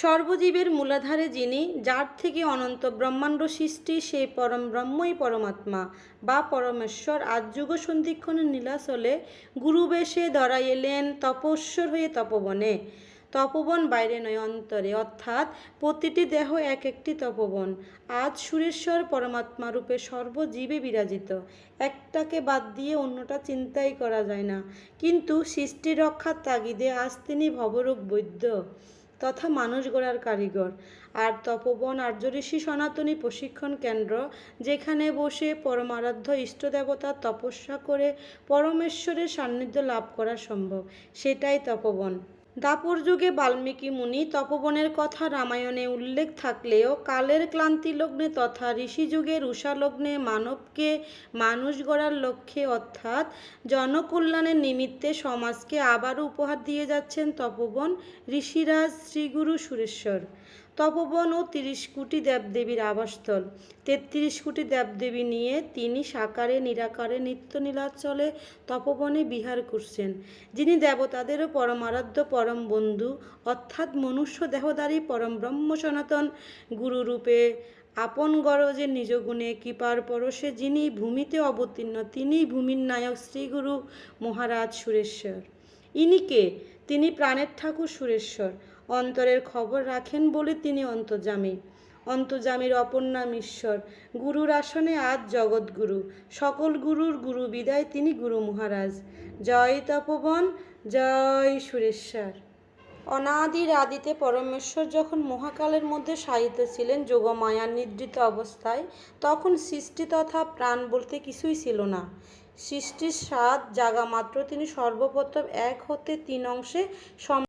সর্বজীবের মূলাধারে যিনি, যার থেকে অনন্ত ব্রহ্মাণ্ড সৃষ্টি সেই পরম ব্রহ্মই পরমাত্মা বা পরমেশ্বর। আজ যুগ সন্ধিক্ষণে নীলাচলে গুরুবেশে ধরা এলেন তপস্বর হয়ে তপবনে। তপবন বাইরে নয়, অন্তরে। অর্থাৎ প্রতিটি দেহ এক একটি তপবন। আজ সুরেশ্বর পরমাত্মা রূপে সর্বজীবে বিরাজিত। একটাকে বাদ দিয়ে অন্যটা চিন্তাই করা যায় না। কিন্তু সৃষ্টি রক্ষার তাগিদে আজ তিনি ভবরূপ বৈদ্য। তথা মানুষ গড়ার কারিগর। আর তপবন আর্য ঋষি সনাতনী প্রশিক্ষণ কেন্দ্র, যেখানে বসে পরমারাধ্য ইষ্ট দেবতার তপস্যা করে পরমেশ্বরের সান্নিধ্য লাভ করা সম্ভব। সেটাই তপবন। দাপর যুগে বাল্মীকি মুনি তপবনের কথা রামায়ণে উল্লেখ থাকলেও কালের ক্লান্তি লগ্নে তথা ঋষি যুগের উষা লগ্নে মানবকে মানুষ গড়ার লক্ষ্যে অর্থাৎ জনকল্যাণের নিমিত্তে সমাজকে আবারও উপহার দিয়ে যাচ্ছেন তপবন ঋষিরাজ শ্রীগুরু সুরেশ্বর। তপবন ও তিরিশ কোটি দেবদেবীর আবাসস্থল। তেত্রিশ কোটি দেবদেবী নিয়ে তিনি সাকারে, নিরাকারে, নিত্য নীলাচলে তপবনে বিহার করছেন। যিনি দেবতাদেরও পরম পরমারাধ্য পরম বন্ধু, অর্থাৎ মনুষ্য দেহধারী পরম ব্রহ্ম সনাতন গুরুরূপে আপন গরজে নিজ গুণে কৃপার পরশে যিনি ভূমিতে অবতীর্ণ তিনিই ভূমির নায়ক শ্রীগুরু মহারাজ সুরেশ্বর। ইনিকে তিনি প্রাণের ঠাকুর সুরেশ্বর। অন্তরের খবর রাখেন বলে তিনি অন্তর্জামী অন্তর্জামীর অপর নাম ঈশ্বর। গুরুর আসনে আজ জগৎগুরু সকল গুরুর গুরু বিদায় তিনি গুরু মহারাজ। জয় তপবন, জয় সুরেশ্বর। অনাদির আদিতে পরমেশ্বর যখন মহাকালের মধ্যে সাহিত্য ছিলেন যোগমায়ার নিদ্রিত অবস্থায়, তখন সৃষ্টি তথা প্রাণ বলতে কিছুই ছিল না। সৃষ্টির স্বাদ জাগা মাত্র তিনি সর্বপ্রথম এক হতে তিন অংশে সম